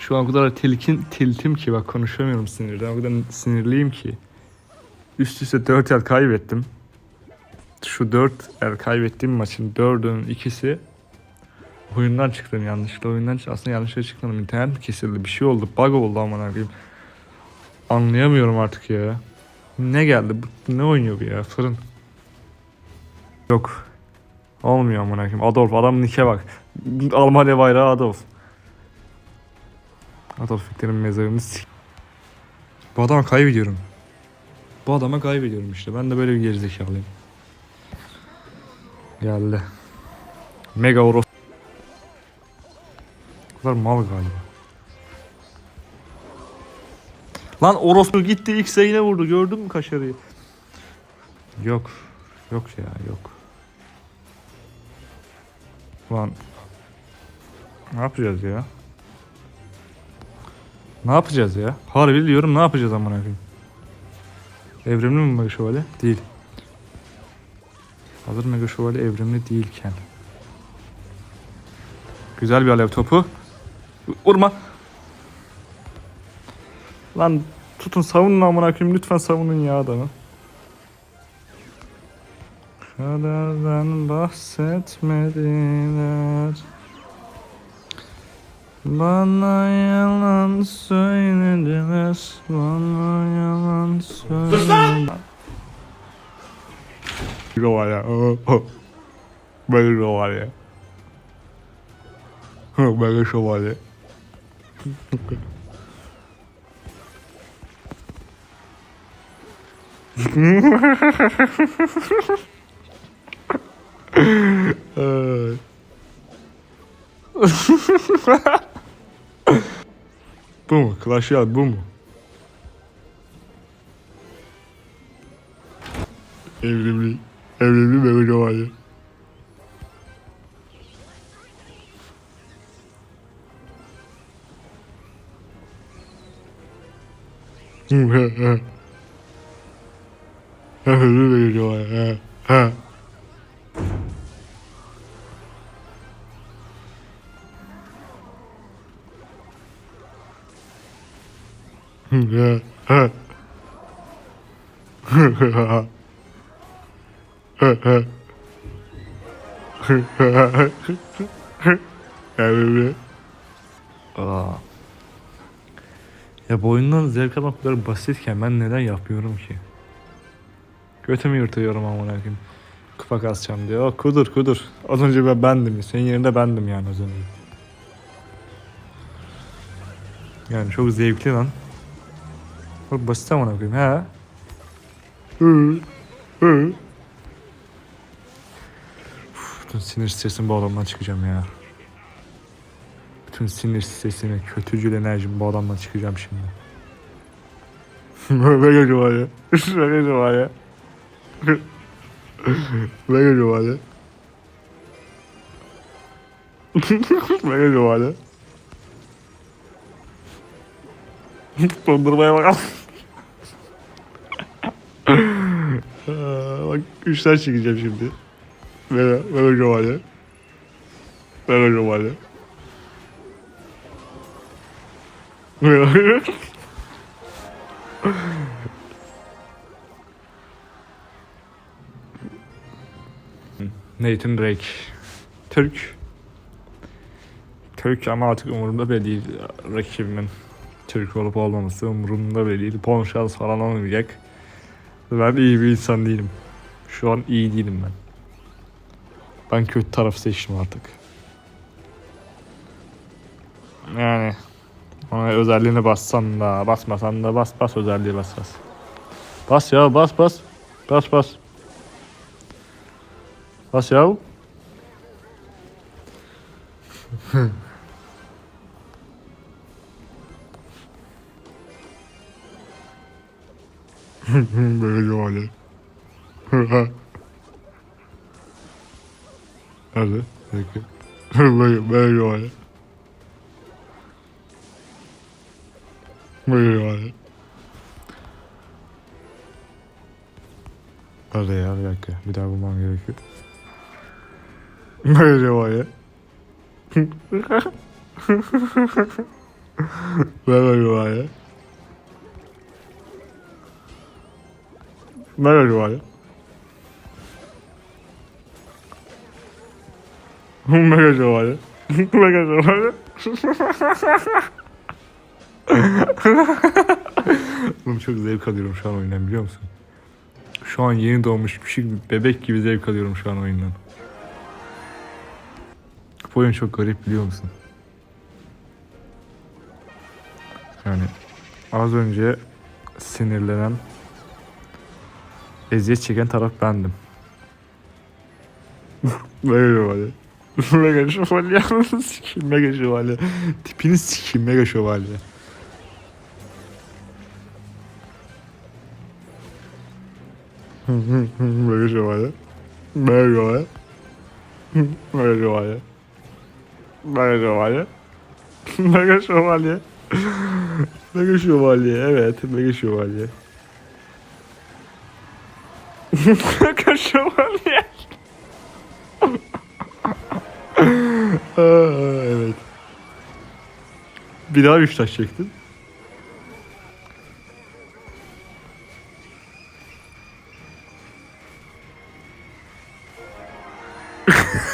Şu an o kadar tilkin, tiltim ki bak konuşamıyorum sinirden. O kadar sinirliyim ki. Üst üste 4 el kaybettim. Şu 4 el kaybettiğim maçın 4'ünün ikisi oyundan çıktım yanlışlıkla. Oyundan çıktım. Aslında yanlışlıkla çıkmadım. İnternet mi kesildi? Bir şey oldu. Bug oldu aman koyayım. Anlayamıyorum artık ya. Ne geldi? Ne oynuyor bu ya? Fırın. Yok. Olmuyor amına koyayım. Adolf adam nike bak. Almanya bayrağı Adolf. Hitler'in mezarını Bu adama kaybediyorum. Bu adama kaybediyorum işte. Ben de böyle bir gerizekalıyım. Geldi. Mega Oros. Bu kadar mal galiba. Lan orospu gitti ilk sayına vurdu. Gördün mü kaşarıyı? Yok. Yok ya yok. Lan. Ne yapacağız ya? Ne yapacağız ya? Harbi diyorum ne yapacağız amına koyayım? Evrimli mi Mega Şövalye? Değil. Hazır Mega Şövalye evrimli değilken. Güzel bir alev topu. Vurma. Lan tutun savunun amına koyayım lütfen savunun ya adamı. Kaderden bahsetmediler. Bana yalan söylediler. Bana yalan söylediler. Böyle var ya. Böyle var ya. Böyle şövalye. Ay. bu mu? Clash Royale bu mu? Evrimli. Evrimli Mehmet Ova'yı. Evrimli Mehmet Ova'yı. Ha. Ha. Ha. Ha. Evrimli. Aa. Ya bu oyundan zevk almak kadar basitken ben neden yapmıyorum ki? Götümü yırtıyorum amına koyayım. Kupa kasacağım diyor. Oh, kudur kudur. Az önce ben bendim. Senin yerinde bendim yani az önce. Yani çok zevkli lan. Çok basit amına koyayım. He. Hı. Hı. Bütün sinir stresim bu adamdan çıkacağım ya. Bütün sinir stresimi, kötücül enerjim bu adamdan çıkacağım şimdi. ne gördüm var ya? Ne gördüm var ya? Ne gördüm var ya? Ne gördüm var ya? Dondurmaya bakalım. Aa, Bak üçler çekeceğim şimdi. Ver, ver hocam hadi. Ver hocam. Nathan Drake. Türk. Türk ama artık umurumda bile değil rakibimin. Türk olup olmaması umurumda bile değil. Pon şans falan olmayacak. Ben iyi bir insan değilim. Şu an iyi değilim ben. Ben kötü taraf seçtim artık. Yani ona özelliğine bassan da basmasan da bas bas özelliği bas bas. Bas ya bas bas. Bas bas. Bas ya. Böyle hali. Hadi. Peki. Böyle, böyle. Böyle. Hadi ya bir dakika. Bir daha bulmam gerekiyor. Böyle hali. Mega şövalye. Mega şövalye. Mega şövalye. Mega şövalye. Oğlum çok zevk alıyorum şu an oyundan biliyor musun? Şu an yeni doğmuş küçük bebek gibi zevk alıyorum şu an oyundan. Bu oyun çok garip biliyor musun? Yani az önce sinirlenen, eziyet çeken taraf bendim. Mega şövalye. Mega şövalye. Sikeyim mega şövalye. Tipini sikeyim mega şövalye. Mega şövalye. Mega şövalye. Mega şövalye. Mega şövalye. Mega şövalye. Mega şövalye. Evet. Mega şövalye. Mega şövalye. Evet. Bir daha üç taş çektin.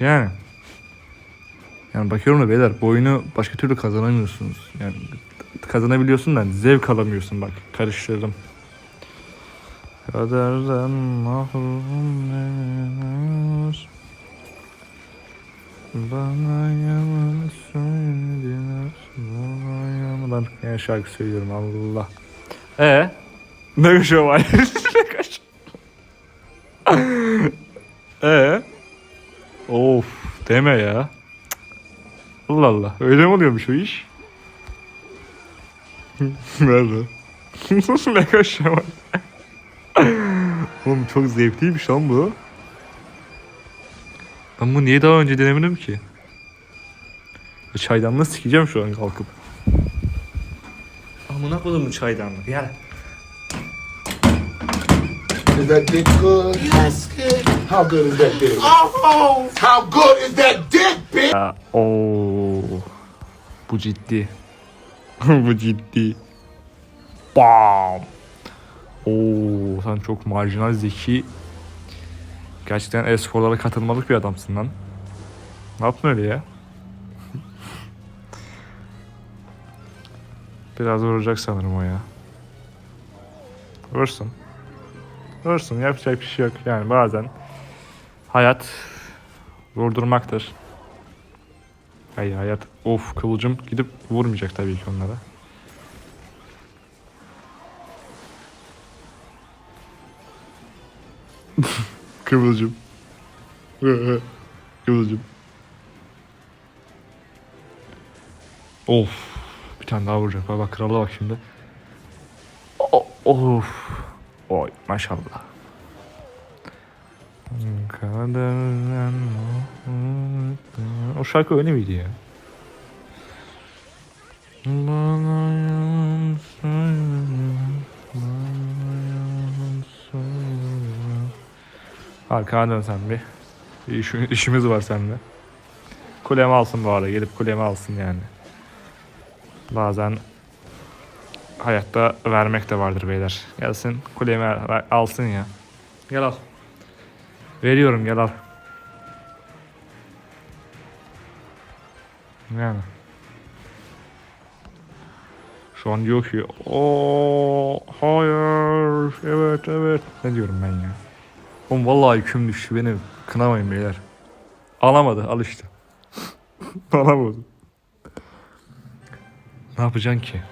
Yani. Yani bakıyorum da beyler bu oyunu başka türlü kazanamıyorsunuz. Yani kazanabiliyorsun da zevk alamıyorsun bak karıştırdım. Kaderden mahrum neler Bana yalan söylediler Bana yalan Ben yani şarkı söylüyorum Allah E Ne şövalye E Of deme ya. Allah Allah. Öyle mi oluyormuş o iş? Nerede? Mega şaman. Oğlum çok zevkliymiş lan bu. Ben bunu niye daha önce denemedim ki? Çaydanlığı sikeceğim şu an kalkıp. Amına kodumun çaydanlığı. Yani. Is that dick good? Yes, good. How good is that dick? Oh, how good is that dick, bitch? Ya, oo. Bu ciddi. Bu ciddi. Bam. Oo, sen çok marjinal zeki. Gerçekten e-sporlara katılmalık bir adamsın lan. Ne yaptın öyle ya? Biraz vuracak sanırım o ya. Vursun. Vursun yapacak bir şey yok yani bazen hayat vurdurmaktır. Hayır hayat of kıvılcım gidip vurmayacak tabii ki onlara. kıvılcım. kıvılcım. Of. Bir tane daha vuracak. Bak bak krala bak şimdi. O- of. Oy maşallah. O şarkı öyle miydi ya? Bana yalan Arkana dön sen bir. bir iş- işimiz var seninle. Kulemi alsın bu arada. Gelip kulemi alsın yani. Bazen hayatta vermek de vardır beyler. Gelsin kulemi alsın ya. Gel al. Veriyorum gel al. Yani. Şu an diyor ki o hayır evet evet ne diyorum ben ya. Oğlum vallahi yüküm düştü beni kınamayın beyler. Alamadı al işte. Alamadı. Ne yapacaksın ki?